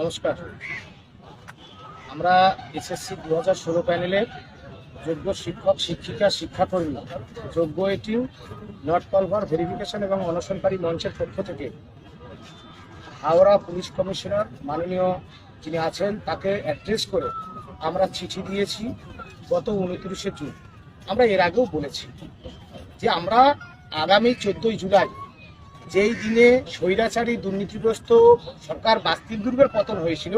নমস্কার। আমরা এসএসসি দু হাজার ষোলো প্যানেলের যোগ্য শিক্ষক, শিক্ষিকা, শিক্ষাকর্মী, যোগ্য এটিং নট কল ফর ভেরিফিকেশন এবং অনশনকারী মঞ্চের পক্ষ থেকে হাওড়া পুলিশ কমিশনার মাননীয় যিনি আছেন, তাকে অ্যাড্রেস করে আমরা চিঠি দিয়েছি গত উনত্রিশে জুন। আমরা এর আগেও বলেছি যে আমরা আগামী চোদ্দই জুলাই যেই দিনে স্বৈরাচারী দুর্নীতিগ্রস্ত সরকার বাস্তিল দুর্গের পতন হয়েছিল,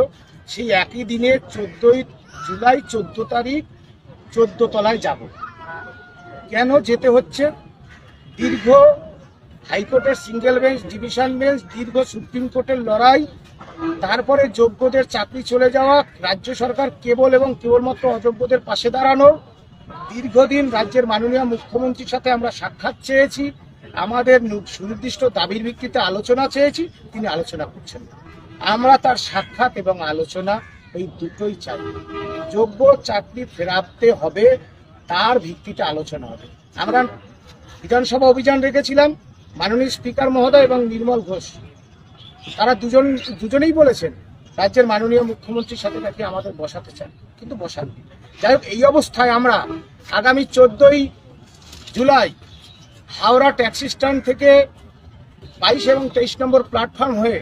সেই একই দিনে চোদ্দই জুলাই চোদ্দ তারিখ চোদ্দ তলায় যাব। কেন যেতে হচ্ছে? দীর্ঘ হাইকোর্টের সিঙ্গেল বেঞ্চ, ডিভিশন বেঞ্চ, দীর্ঘ সুপ্রিম কোর্টের লড়াই, তারপরে যোগ্যদের চাকরি চলে যাওয়া, রাজ্য সরকার কেবল এবং কেবলমাত্র অযোগ্যদের পাশে দাঁড়ানো, দীর্ঘদিন রাজ্যের মাননীয় মুখ্যমন্ত্রীর সাথে আমরা সাক্ষাৎ চেয়েছি। আমাদের সুনির্দিষ্ট দাবির ভিত্তিতে আলোচনা চেয়েছি, তিনি আলোচনা করছেন। আমরা তার সাক্ষাৎ এবং আলোচনা এই দুটোই চাই। যোগ্য চাকরি ফেরাতে হবে, তার ভিত্তিতে আলোচনা হবে। আমরা বিধানসভা অভিযান রেখেছিলাম, মাননীয় স্পিকার মহোদয় এবং নির্মল ঘোষ। তারা দুজন, দুজনেই বলেছেন, রাজ্যের মাননীয় মুখ্যমন্ত্রীর সাথে নাকি আমাদের বসাতে চান, কিন্তু বসাননি। যাই হোক, এই অবস্থায় আমরা আগামী চোদ্দই জুলাই হাওড়া ট্যাক্সি স্ট্যান্ড থেকে বাইশ এবং তেইশ নম্বর প্ল্যাটফর্ম হয়ে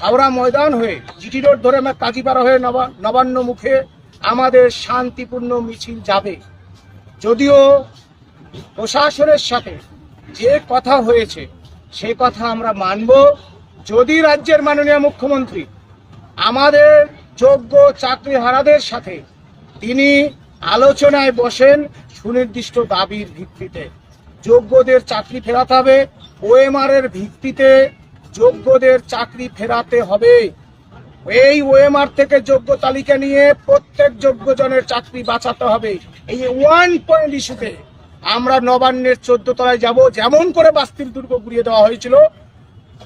হাওড়া ময়দান হয়ে জিটি রোড ধরে আমরা কাজীপাড়া হয়ে নবান্ন মুখে আমাদের শান্তিপূর্ণ মিছিল যাবে। যদিও প্রশাসনের সাথে যে কথা হয়েছে, সে কথা আমরা মানব। যদি রাজ্যের মাননীয় মুখ্যমন্ত্রী আমাদের যোগ্য চাকরিহারাদের সাথে তিনি আলোচনায় বসেন, সুনির্দিষ্ট দাবির ভিত্তিতে। যোগ্যদের চাকরি ফেরাতে হবে। ওএমআর এর ভিত্তিতে যোগ্যদের চাকরি ফেরাতে হবে। এই ওএমআর থেকে যোগ্য তালিকা নিয়ে প্রত্যেক যোগ্যজনের চাকরি বাঁচাতে হবে। এই ওয়ান পয়েন্ট ইস্যুতে আমরা নবান্নের চোদ্দ তলায় যাব। যেমন করে বাস্তিল দুর্গ ঘুরিয়ে দেওয়া হয়েছিল,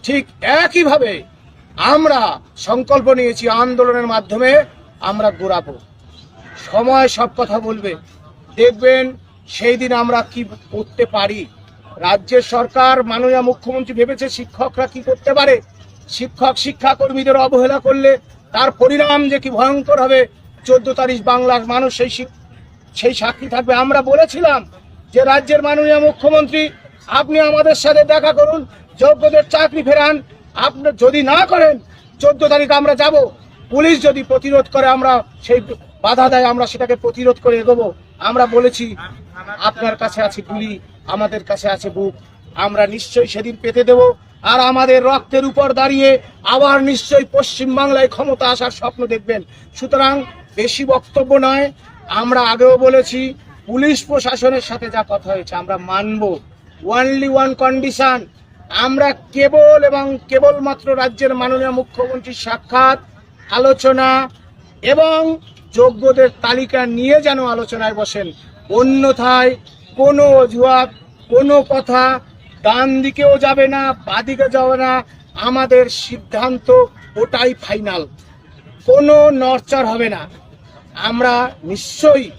ঠিক একইভাবে আমরা সংকল্প নিয়েছি আন্দোলনের মাধ্যমে আমরা গোড়াবো। সময় সব কথা বলবে। দেখবেন সেই দিন আমরা কি করতে পারি? রাজ্যের সরকার মাননীয় মুখ্যমন্ত্রী ভেবেছে শিক্ষকরা কি করতে পারে? শিক্ষক, শিক্ষাকর্মীদের অবহেলা করলে তার পরিণাম যে কি ভয়ঙ্কর হবে। চোদ্দ তারিখ বাংলার মানুষ সেই সেই সাক্ষী থাকবে। আমরা বলেছিলাম যে রাজ্যের মাননীয় মুখ্যমন্ত্রী, আপনি আমাদের সাথে দেখা করুন, যোগ্যদের চাকরি ফেরান। আপনি যদি না করেন, চোদ্দ তারিখ আমরা যাব। পুলিশ যদি প্রতিরোধ করে, আমরা সেই বাধা দেয়, আমরা সেটাকে প্রতিরোধ করে এগোবো। আমরা বলেছি, আপনার কাছে আছে গুলি, আমাদের কাছে আছে বুক। আমরা নিশ্চয়ই সেদিন পেতে দেব। আর আমাদের রক্তের উপর দাঁড়িয়ে আবার নিশ্চয়ই পশ্চিম বাংলায় ক্ষমতা আসার স্বপ্ন দেখবেন। সুতরাং বেশি বক্তব্য নয়, আমরা আগেও বলেছি, পুলিশ প্রশাসনের সাথে যা কথা হয়েছে, আমরা মানব। ওয়ানলি ওয়ান কন্ডিশন আমরা কেবল এবং কেবলমাত্র রাজ্যের মাননীয় মুখ্যমন্ত্রীর সাক্ষাৎ, আলোচনা এবং যোগ্যদের তালিকা নিয়ে যেন আলোচনায় বসেন। অন্যথায় কোনো অজুহাত, কোনো কথা ডান দিকেও যাবে না বাদিকে যাবে না। আমাদের সিদ্ধান্ত ওটাই ফাইনাল। কোনো নরচার হবে না। আমরা নিশ্চয়ই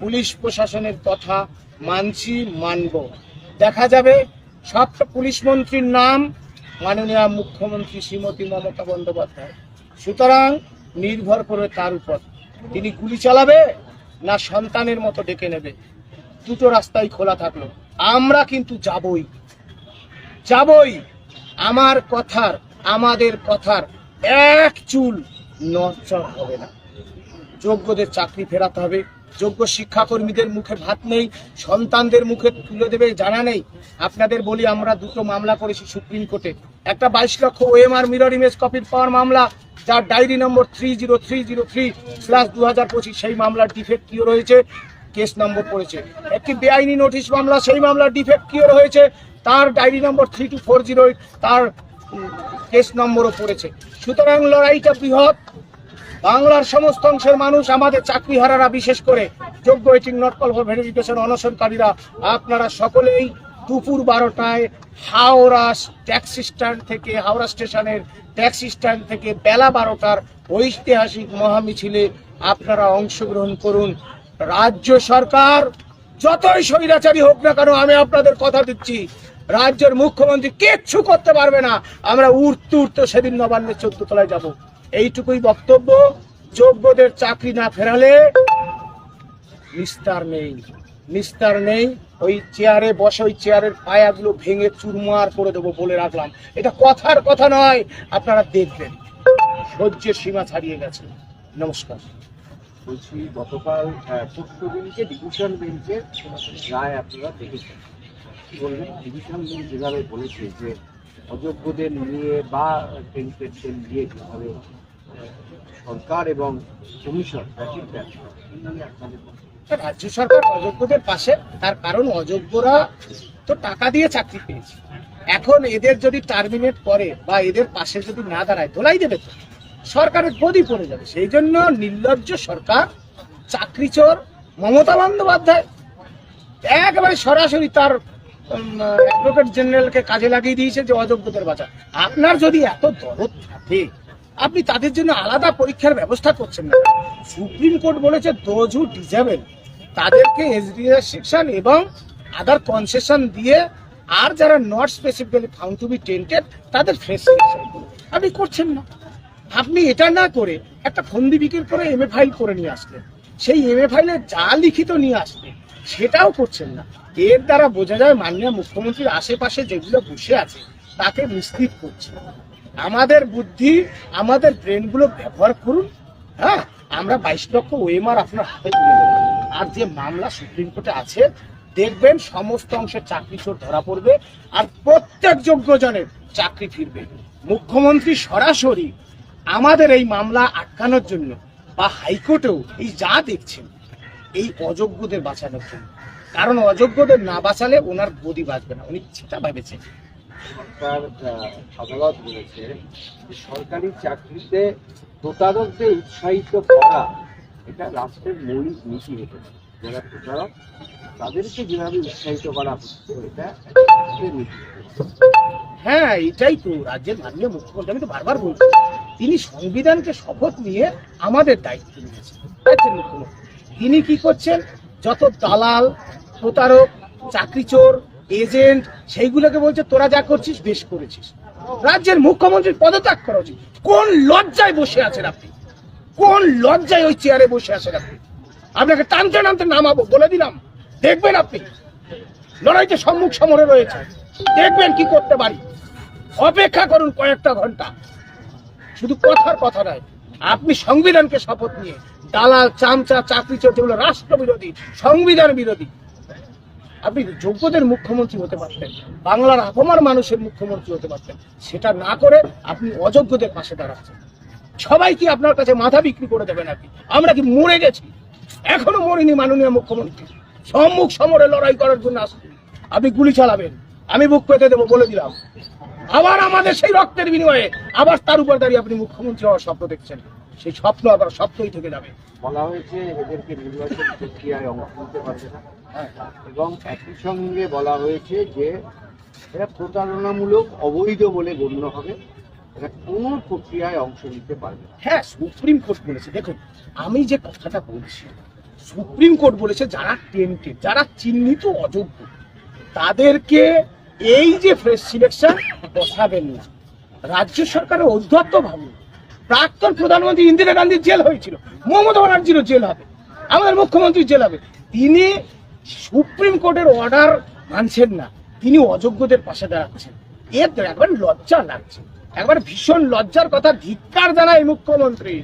পুলিশ প্রশাসনের কথা মানছি, মানব। দেখা যাবে সব পুলিশ মন্ত্রীর নাম মাননীয় মুখ্যমন্ত্রী শ্রীমতী মমতা বন্দ্যোপাধ্যায়। সুতরাং নির্ভর করে তার উপর। তিনি গুলি চালাবে না সন্তানের মতো ডেকে নেবে? দুটো রাস্তাই খোলা থাকল। আমরা কিন্তু যাবই। যাবই। আমার কথার, আমাদের কথার এক চুল নচর হবে না। যোগ্যদের চাকরি ফেরাতে হবে। যোগ্য শিক্ষাকর্মীদের মুখে ভাত নেই। সন্তানদের মুখে তুলে দেবে জানা নেই। আপনাদের বলি আমরা দুটো মামলা করেছি সুপ্রিম কোর্টে। একটা বাইশ লক্ষ ওএমআর মিরর ইমেজ কপির পাওয়ার মামলা, যার diary number three zero three zero three slash দু হাজার পঁচিশ, সেই মামলার ডিফেক্ট কিও রয়েছে কেস নম্বর পড়েছে। একটি বেআইনি নোটিশ মামলা, সেই মামলার ডিফেক্ট কিওর হয়েছে, তার diary number three two four zero তার কেস নম্বরও পড়েছে। সুতরাং লড়াইটা বৃহৎ। বাংলার সমস্ত অংশের মানুষ আমাদের চাকরিহারারা বিশেষ করে যোগ্য এটিং নট কল ফর ভেরিফিকেশন অনশনকারীরা, আপনারা সকলেই দুপুর বারোটায় হাওড়া ট্যাক্সি স্ট্যান্ড থেকে, হাওড়া স্টেশনের ট্যাক্সি স্ট্যান্ড থেকে বেলা বারোটার ঐতিহাসিক মহামিছিলে আপনারা অংশগ্রহণ করুন। রাজ্য সরকার যতই স্বৈরাচারী হোক না কেন, আমি আপনাদের কথা দিচ্ছি, রাজ্যের মুখ্যমন্ত্রী কিচ্ছু করতে পারবে না। আমরা উঠতে উঠতে সেদিন নবান্নের চোদ্দ তলায় যাব। এইটুকুই বক্তব্য। যোগ্যদের চাকরি না ফেরালে নিস্তার নেই নিস্তার নেই। ওই চেয়ারে বসে, ওই চেয়ারের পায়াগুলো ভেঙে চুরমার করে দেবো বলে রাখলাম। এটা কথার কথা নয়, আপনারা দেখবেন। সহ্যের সীমা ছাড়িয়ে গেছে। নমস্কার। বলছি, গতকাল পরশু দিনকে ডিভিশন বেঞ্চের রায় আপনারা দেখেছেন। কি বলবেন? ডিভিশন বেঞ্চ যেভাবে বলেছে যে অযোগ্যদের নিয়ে বা টেন্টেডদের নিয়ে যেভাবে সরকার এবং কমিশন আপনাদের রাজ্য সরকার অযোগ্যদের পাশে, তার কারণ অযোগ্যরা তো টাকা দিয়ে চাকরি পেয়েছে। এখন এদের যদি টার্মিনেট করে বা এদের পাশে যদি না দাঁড়ায় তোলাই দেবে তো? সরকারের গদি পড়ে যাবে। সেই জন্য নির্লজ্জ সরকার চাকরি চোর মমতা বন্দ্যোপাধ্যায়, একেবারে সরাসরি তার অ্যাডভোকেট জেনারেলকে কাজে লাগিয়ে দিয়েছে যে অযোগ্যদের বাঁচা আপনার যদি এত দরদ থাকে, আপনি তাদের জন্য আলাদা পরীক্ষার ব্যবস্থা করছেন না সুপ্রিম কোর্ট বলেছে দোজ হু ডিজাবেল তাদেরকে এসডিএস সেকশন এবং আদার কনসেশন দিয়ে আর যারা not specifically found to be tainted তাদের ফ্রেশ আপনি করছেন না। আপনি এটা না করে একটা ফন্দি বিক্রি করে এমএ ফাইল করে নিয়ে আসলেন। সেই এমএ ফাইলে যা লিখিত নিয়ে আসলেন সেটাও করছেন না। এর দ্বারা বোঝা যায় মাননীয় মুখ্যমন্ত্রীর আশেপাশে যেগুলো বসে আছে, তাকে মিশ্রিত করছে। আমাদের বুদ্ধি, আমাদের ব্রেনগুলো ব্যবহার করুন হ্যাঁ? আমরা বাইশ লক্ষ ওএমআর আপনার হাতে তুলে দেবো। আর যে মামলা সুপ্রিম কোর্টে আছে, দেখবেন সমস্ত অংশের চাকরি চোর ধরা পড়বে আর প্রত্যেক যোগ্যজনের চাকরি ফিরবে। মুখ্যমন্ত্রী সরাসরি আমাদের এই মামলা আটকানোর জন্য বা হাইকোর্টেও এই যা দেখছেন, এই অযোগ্যদের বাঁচানোর জন্য। কারণ অযোগ্যদের না বাঁচালে ওনার গদি বাঁচবে না। উনি সেটা ভেবেছেন সরকার আদালত বলেছে যে সরকারি চাকরিতে প্রতারকদের উৎসাহিত করা এটা রাষ্ট্রের মৌলিক নীতি হতে যারা প্রতারক, তাদেরকে যেভাবে উৎসাহিত করা হচ্ছে, এটা নীতি হ্যাঁ এটাই তো রাজ্যের মাননীয় মুখ্যমন্ত্রী, আমি তো বারবার বলছি, তিনি সংবিধানকে শপথ নিয়ে আমাদের দায়িত্ব নিয়েছেন। মুখ্যমন্ত্রী, তিনি কি করছেন? যত দালাল, প্রতারক চাকরি চোর এজেন্ট সেইগুলোকে বলছে, তোরা যা করছিস, বেশ করেছিস। রাজ্যের মুখ্যমন্ত্রীর পদত্যাগ করা উচিত। কোন লজ্জায় বসে আছেন আপনি? কোন লজ্জায় ওই চেয়ারে বসে আছেন আপনি? আপনাকে টানতে টানতে নামাবো, বলে দিলাম। দেখবেন আপনি, লড়াইতে সম্মুখ সমরে রয়েছে। দেখবেন কি করতে পারি। অপেক্ষা করুন কয়েকটা ঘণ্টা। শুধু কথার কথা নয়, আপনি সংবিধানকে শপথ নিয়ে, দালাল, চামচা, চাকরি চোর যেগুলো রাষ্ট্র বিরোধী সংবিধান বিরোধী আপনি যোগ্যদের মুখ্যমন্ত্রী হতে পারতেন, বাংলার আপমার মানুষের মুখ্যমন্ত্রী হতে পারতেন, সেটা না করে আপনি অযোগ্যদের পাশে দাঁড়াচ্ছেন। সবাই কি আপনার কাছে মাথা বিক্রি করে দেবে নাকি? আমরা কি মরে গেছি? এখনও মরিনি মাননীয় মুখ্যমন্ত্রী। সম্মুখ সমরে লড়াই করার জন্য আসছেন আপনি গুলি চালাবেন। আমি বুক পেতে দেবো, বলে দিলাম। আবার আমাদের সেই রক্তের বিনিময়ে আবার তার উপর দাঁড়িয়ে আপনি মুখ্যমন্ত্রী হওয়ার স্বপ্ন দেখছেন। সেই স্বপ্ন আবার স্বপ্নই থেকে যাবে। বলা হয়েছে এদেরকে নির্বাচন প্রক্রিয়ায় অংশ নিতে পারবে না। এবং একই সঙ্গে বলা হয়েছে যে এরা প্রতারণামূলক অবৈধ বলে গণ্য হবে। এরা কোনো প্রক্রিয়ায় অংশ নিতে পারবে না। হ্যাঁ সুপ্রিম কোর্ট বলেছে দেখুন আমি যে কথাটা বলছি সুপ্রিম কোর্ট বলেছে যারা টেন্টেড যারা চিহ্নিত অযোগ্য তাদেরকে এই যে ফ্রেশ সিলেকশন বসাবেন না। রাজ্য সরকারের ঔদ্ধত্য ভাবুন। প্রাক্তন প্রধানমন্ত্রী ইন্দিরা গান্ধীর জেল হয়েছিল, মমতা ব্যানার্জিরও জেল হবে, আমাদের মুখ্যমন্ত্রীর জেল হবে। তিনি সুপ্রিম কোর্টের অর্ডার মানছেন না, তিনি অযোগ্যদের পাশে দাঁড়াচ্ছেন। এর একবার লজ্জা লাগছে, একবার ভীষণ লজ্জার কথা ধিক্কার জানায় মুখ্যমন্ত্রী।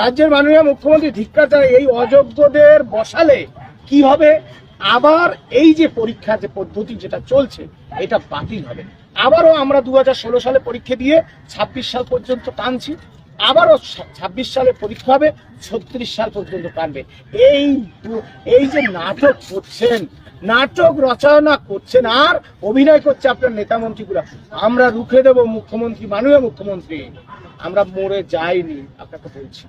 রাজ্যের মাননীয় মুখ্যমন্ত্রী ধিক্কার জানায়, এই অযোগ্যদের বসালে কি হবে? আবার এই যে পরীক্ষা, যে পদ্ধতি যেটা চলছে, এটা বাতিল হবে। আবারও আমরা দু হাজার ষোলো সালে পরীক্ষা দিয়ে ছাব্বিশ সাল পর্যন্ত টানছি। আবারও ছাব্বিশ সালে পরীক্ষা হবে, ছত্রিশ সাল পর্যন্ত টানবে এই এই যে নাটক করছেন, নাটক রচনা করছেন, আর অভিনয় করছে আপনার নেতা মন্ত্রীগুলা, আমরা রুখে দেব মুখ্যমন্ত্রী, মাননীয় মুখ্যমন্ত্রী। আমরা মরে যাইনি, আপনাকে বলছি।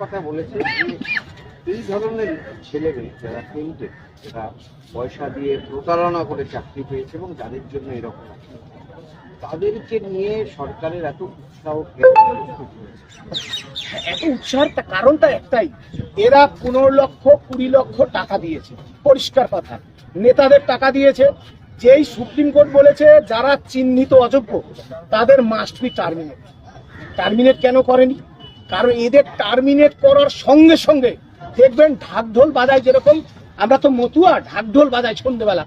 কথা বলেছে এই ধরনের ছেলে মেয়ে যারা টেন্টেড যারা পয়সা দিয়ে প্রতারণা করে চাকরি পেয়েছে এবং যাদের জন্য এরকম তাদেরকে নিয়ে সরকারের এত উৎসাহ? এত উৎসাহের কারণটা একটাই। এরা পনেরো লক্ষ, কুড়ি লক্ষ টাকা দিয়েছে। পরিষ্কার কথা। নেতাদের টাকা দিয়েছে। যেই সুপ্রিম কোর্ট বলেছে, যারা চিহ্নিত অযোগ্য, তাদের মাস্ট বি টার্মিনেট টার্মিনেট কেন করেনি? কারণ এদের টার্মিনেট করার সঙ্গে সঙ্গে দেখবেন ঢাকঢোল বাজায় যেরকম, আমরা তো মতুয়া, ঢাকঢোল বাজাই সন্ধ্যেবেলা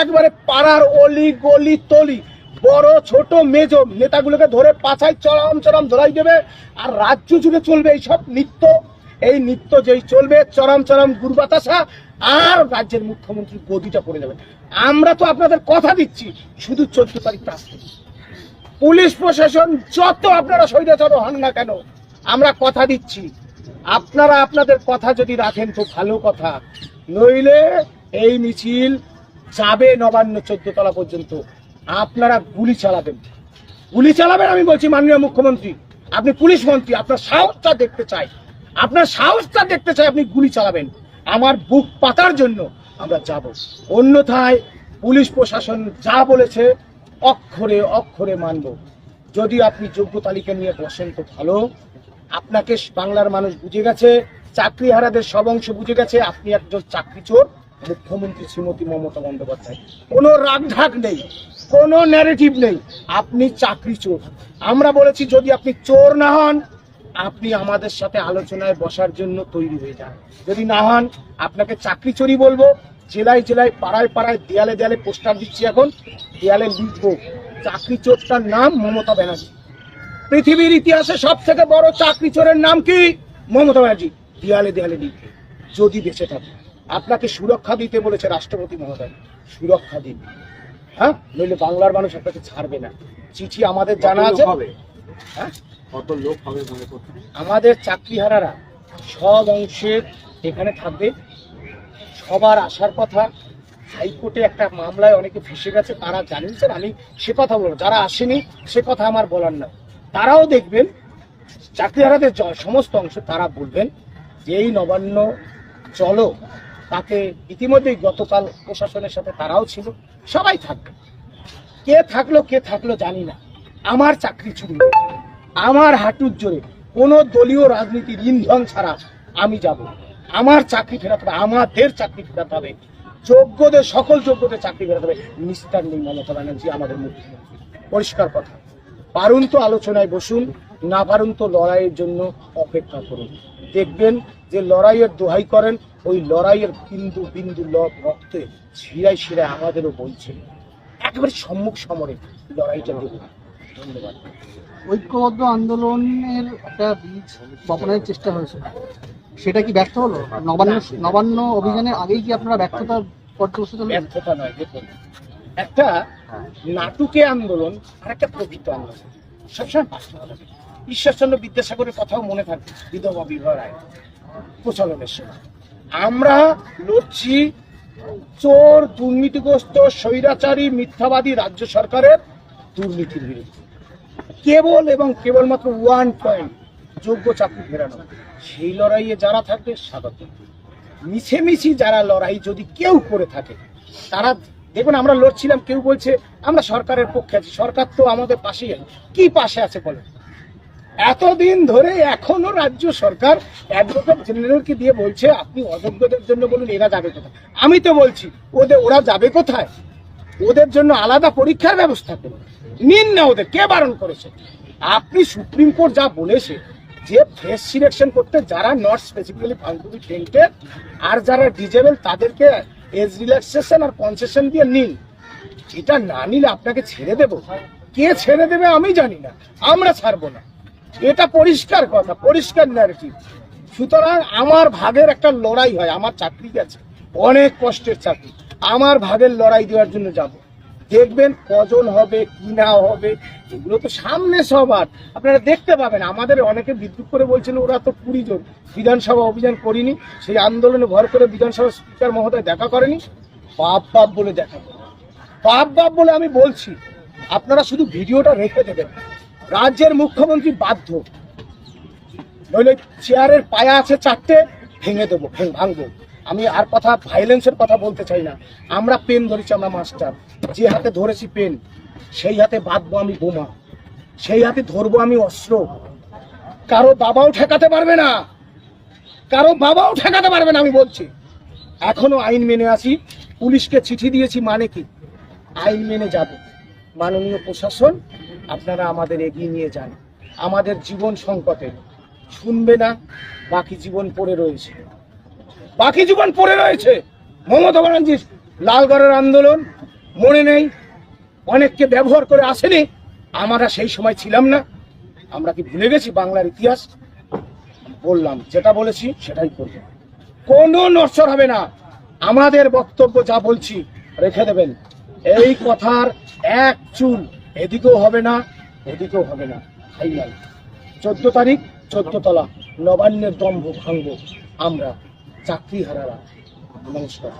একবারে পাড়ার অলি, গলি, তলি বড়, ছোট মেজ নেতাগুলোকে ধরে পাছায় চরম চরম ধরাই দেবে আর রাজ্য জুড়ে চলবে এইসব নৃত্য। এই নৃত্য যেই চলবে, চরম চরম গুরবাতাসা আর রাজ্যের মুখ্যমন্ত্রী গদিটা পড়ে যাবে। আমরা তো আপনাদের কথা দিচ্ছি, শুধু চোদ্দ তারিখটা আসতে। পুলিশ প্রশাসন যত আপনারা স্বৈরাচার হন না কেন, আমরা কথা দিচ্ছি। আপনারা আপনাদের কথা যদি রাখেন তো ভালো কথা। নইলে এই মিছিল যাবে নবান্ন চোদ্দ তলা পর্যন্ত। আপনারা গুলি চালাবেন। গুলি চালাবেন আমি বলছি, মাননীয় মুখ্যমন্ত্রী। আপনি পুলিশ মন্ত্রী, আপনার সাহসটা দেখতে চাই। আপনার সাহসটা দেখতে চাই আপনি গুলি চালাবেন। আমার বুক পাতার জন্য আমরা যাব। অন্যথায় পুলিশ প্রশাসন যা বলেছে, অক্ষরে অক্ষরে মানব। যদি আপনি যোগ্য তালিকা নিয়ে বসেন তো ভালো। আপনাকে বাংলার মানুষ বুঝে গেছে চাকরি হারাদের সব অংশ বুঝে গেছে। আপনি একজন চাকরি চোর মুখ্যমন্ত্রী শ্রীমতী মমতা বন্দ্যোপাধ্যায়। কোনো রাগঢাক নেই, কোনো ন্যারেটিভ নেই। আপনি চাকরি চোর। আমরা বলেছি, যদি আপনি চোর না হন, আপনি আমাদের সাথে আলোচনায় বসার জন্য তৈরি হয়ে যান। যদি না হন, আপনাকে চাকরি চোরি বলব। জেলায় জেলায়, পাড়ায় পাড়ায়, দেয়ালে দেয়ালে পোস্টার দিচ্ছি এখন। দেয়ালে লিখব, চাকরি চোরটার নাম মমতা ব্যানার্জি। পৃথিবীর ইতিহাসে সব থেকে বড় চাকরি চোরের নাম কি? মমতা ব্যানার্জি। দেয়ালে দেয়ালে লিখবে, যদি বেঁচে থাকে আপনাকে সুরক্ষা দিতে বলেছে রাষ্ট্রপতি মহোদয়। সুরক্ষা দিন। হ্যাঁ? নইলে বাংলার মানুষ আপনাকে ছাড়বে না। চিঠি আমাদের জানা আছে? হবে? হ্যাঁ? কত লোক হবে আমাদের চাকরিহারারা সব অংশের এখানে থাকবে। সবার আসার কথা। হাইকোর্টে একটা মামলায় অনেকে ফেসে গেছে তারা জানিয়েছেন আমি সে কথা বলব যারা আসেনি সে কথা আমার বলার না তারাও দেখবেন চাকরিহারাদের সমস্ত অংশ তারা বলবেন যে এই নবান্ন চলো। তাতে ইতিমধ্যেই গতকাল প্রশাসনের সাথে তারাও ছিল। সবাই থাকবে। কে থাকল কে থাকল জানি না। আমার চাকরি চুরি আমার হাঁটুর জোরে কোনো দলীয় রাজনীতির ইন্ধন ছাড়া আমি যাব। আমার চাকরি ফেরাতে হবে, আমাদের চাকরি ফেরাতে হবে। যোগ্যদের, সকল যোগ্যদের চাকরি ফেরাতে হবে। মিস্টার নেই মমতা ব্যানার্জি আমাদের মুখ্যমন্ত্রী পরিষ্কার কথা। পারুন তো আলোচনায় বসুন, না পারুন তো লড়াইয়ের জন্য অপেক্ষা করুন। দেখবেন যে লড়াইয়ের দোহাই করেন ওই লড়াইয়ের বিন্দু বিন্দু রক্তে শিরায় শিরায় আমাদেরও বলছে একেবারে সম্মুখ সমরে লড়াইটা দেব। ধন্যবাদ। ঐক্যবদ্ধ আন্দোলনের একটা বীজ বপনের চেষ্টা হয়েছে। সেটা কি ব্যর্থ হলো? নবান্ন নবান্ন অভিযানের আগেই কি আপনারা ব্যর্থতার পর্যবেসিত ব্যর্থতা নয় দেখুন। একটা নাটুকে আন্দোলন আর একটা প্রকৃত আন্দোলন। সবসময় পার্থক্য থাকে। ঈশ্বরচন্দ্র বিদ্যাসাগরের কথাও মনে থাকে, বিধবা বিবাহ রায় প্রচলনের সময়। আমরা লড়ছি চোর, দুর্নীতিগ্রস্ত, স্বৈরাচারী, মিথ্যাবাদী রাজ্য সরকারের দুর্নীতির বিরুদ্ধে। কেবল এবং কেবলমাত্র ওয়ান পয়েন্ট যোগ্য চাকরি ফেরানো। সেই লড়াইয়ে যারা থাকবে, স্বাগত। মিছেমিছি যারা লড়াই যদি কেউ করে থাকে, তারা দেখুন, আমরা লড়ছিলাম, কেউ বলছে, আমরা সরকারের পক্ষে আছি, সরকার তো আমাদের পাশেই আছে। কি পাশে আছে বলে এতদিন ধরে এখনও রাজ্য সরকার অ্যাডভোকেট জেনারেলকে দিয়ে বলছে, আপনি অযোগ্যদের জন্য বলুন, এরা যাবে কোথায়? আমি তো বলছি, ওদের, ওরা যাবে কোথায়? ওদের জন্য আলাদা পরীক্ষার ব্যবস্থা করুন। নিন না ওদের, কে বারণ করেছে? আপনি সুপ্রিম কোর্ট যা বলেছে, যে ফেস সিলেকশন করতে যারা not specifically found to be tainted আর যারা ডিজেবল তাদেরকে এজ রিল্যাক্সেশন আর কনসেশন দিয়ে নিন। এটা না নিলে আপনাকে ছেড়ে দেব। কে ছেড়ে দেবে আমি জানি না। আমরা ছাড়বো না। এটা পরিষ্কার কথা, পরিষ্কার ন্যারেটিভ সুতরাং আমার ভাগের একটা লড়াই হয়, আমার চাকরি গেছে, অনেক কষ্টের চাকরি। আমার ভাগের লড়াই দেওয়ার জন্য যাব। দেখবেন কজন হবে, কি না হবে, এগুলো তো সামনে সবার। আপনারা দেখতে পাবেন, আমাদের অনেকে বিদ্যুৎ করে বলছেন ওরা তো কুড়ি জন। বিধানসভা অভিযান করিনি, সেই আন্দোলনে ভর করে বিধানসভা স্পিকার মহোদয় দেখা করেনি। বাপ বাপ বলে দেখা বাপ বাপ বলে আমি বলছি, আপনারা শুধু ভিডিওটা রেখে দেবেন। রাজ্যের মুখ্যমন্ত্রী বাধ্য। নইলে চেয়ারের পায়া আছে চারটে, ভেঙে দেবো, ভেঙ ভাঙবো। আমি আর কথা ভাইলেন্সের কথা বলতে চাই না। আমরা পেন ধরেছি, আমরা মাস্টার যে হাতে ধরেছি পেন সেই হাতে বাঁধবো আমি বোমা। সেই হাতে ধরবো আমি অস্ত্র। কারও বাবাও ঠেকাতে পারবে না। কারও বাবাও ঠেকাতে পারবে না, আমি বলছি। এখনও আইন মেনে আসি। পুলিশকে চিঠি দিয়েছি মানে কি? আইন মেনে যাব। মাননীয় প্রশাসন আপনারা আমাদের এগিয়ে নিয়ে যান। আমাদের জীবন সংকটে শুনবে না, বাকি জীবন পড়ে রয়েছে। বাকি জীবন পড়ে রয়েছে। মমতা ব্যানার্জির লালগড়ের আন্দোলন মনে নেই। অনেককে ব্যবহার করে আসেনি। আমরা সেই সময় ছিলাম না। আমরা কি ভুলে গেছি বাংলার ইতিহাস? বললাম, যেটা বলেছি সেটাই করব। কোনো নশ্বর হবে না। আমাদের বক্তব্য যা বলছি, রেখে দেবেন। এই কথার এক চুল এদিকেও হবে না, এদিকেও হবে না। ফাইনাল চোদ্দ তারিখ, চোদ্দ তলা, নবান্নের দম্ভ ভাঙব আমরা চাকরি হারারা নমস্কার।